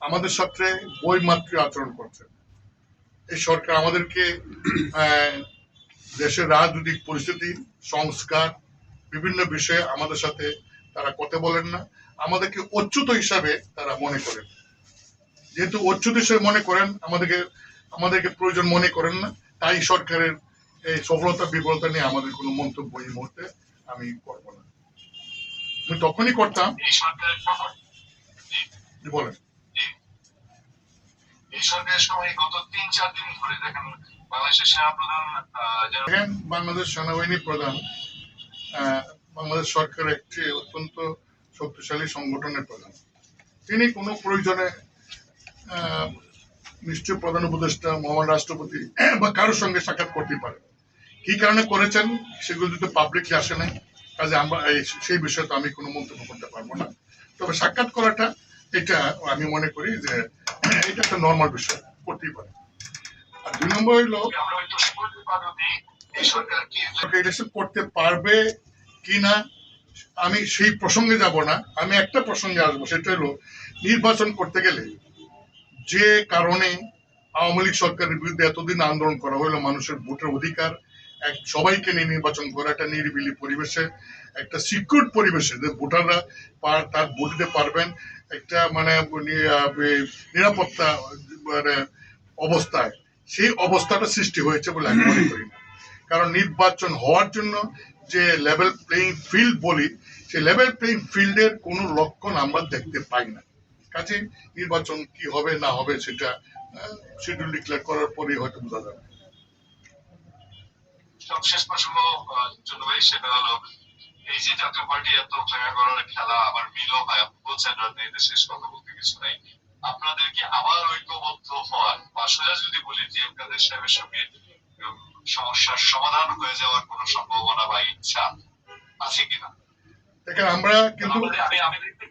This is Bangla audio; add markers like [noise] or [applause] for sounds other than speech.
আমাদের সাথে বই বইমাত্র আচরণ করছে। এই সরকার আমাদেরকে দেশের রাজনৈতিক পরিস্থিতি সংস্কার বিভিন্ন বিষয়ে আমাদের সাথে তারা কথা বলেন না। আমাদেরকে অচ্যুত হিসাবে তারা মনে করেন। যেহেতু অচ্যুত হিসেবে মনে করেন আমাদেরকে আমাদেরকে প্রয়োজন মনে করেন না। তাই সরকারের এই সফলতা বিফলতা নিয়ে আমাদের কোনো মন্তব্য এই মুহূর্তে আমি করব না। আমি তখনই করতাম। বলেন। বাংলাদেশ সেনাবাহিনী প্রধান বাংলাদেশ সরকার একটি অত্যন্ত শক্তিশালী সংগঠনের প্রধান। তিনি কোনো প্রয়োজনে নিশ্চয় প্রধান উপদেষ্টা মহান রাষ্ট্রপতি, [clears throat] বা কারোর সঙ্গে সাক্ষাৎ করতে পারে কি কারণে করেছেন, সেগুলো যদি পাবলিকলি আসে নাই, কাজে আমরা সেই বিষয়ে তো আমি কোনো মন্তব্য করতে পারব না। তবে সাক্ষাৎ করাটা, এটা আমি মনে করি যে এটা একটা নর্মাল বিষয় করতেই পারে। আর দুই নম্বর হইল বলতে পারব কি করতে কিনা আমি সেই প্রসঙ্গে যাব না। আমি একটা প্রসঙ্গে আসব সেটা হলো নির্বাচন করতে গেলে যে কারণে আওয়ামী লীগ সরকারের বিরুদ্ধে এতদিন আন্দোলন করা হলো মানুষের ভোটের অধিকার সবাইকে নিয়ে নির্বাচন করা একটা নিরিবিলি পরিবেশে, একটা সিকিউর পরিবেশে যে ভোটাররা তার ভোট দিতে পারবেন, একটা মানে নিরাপত্তা মানে অবস্থায়। সেই অবস্থাটা সৃষ্টি হয়েছে বলে আমি মনে করি না। কারণ নির্বাচন হওয়ার জন্য যে লেভেল প্লেইং ফিল্ড বলি, সেই লেভেল প্লেইং ফিল্ডের কোনো লক্ষণ আমরা দেখতে পাই না। কাজে নির্বাচন কি হবে, না হবে সেটা শিডিউল ডিক্লেয়ার করার পরেই হয়তো বোঝা যাবে। সবশেষ প্রসঙ্গ জন্য ভাই সেটা হলো এই যে জাতীয় পার্টি এত খেলা করার খেলা আবার মিলও হয় আপনি বলছেন রাজনীতিতে শেষ কথা বলতে কিছু নাই। আপনাদের কি আবার ঐক্যবদ্ধ হওয়ার বা সোজা যদি বলি যে আপনাদের সাহেবের সঙ্গে সমস্যার সমাধান হয়ে যাওয়ার কোনো সম্ভাবনা বা ইচ্ছা আছে কিনা? দেখেন আমরা কিন্তু আমি আমি দেখতে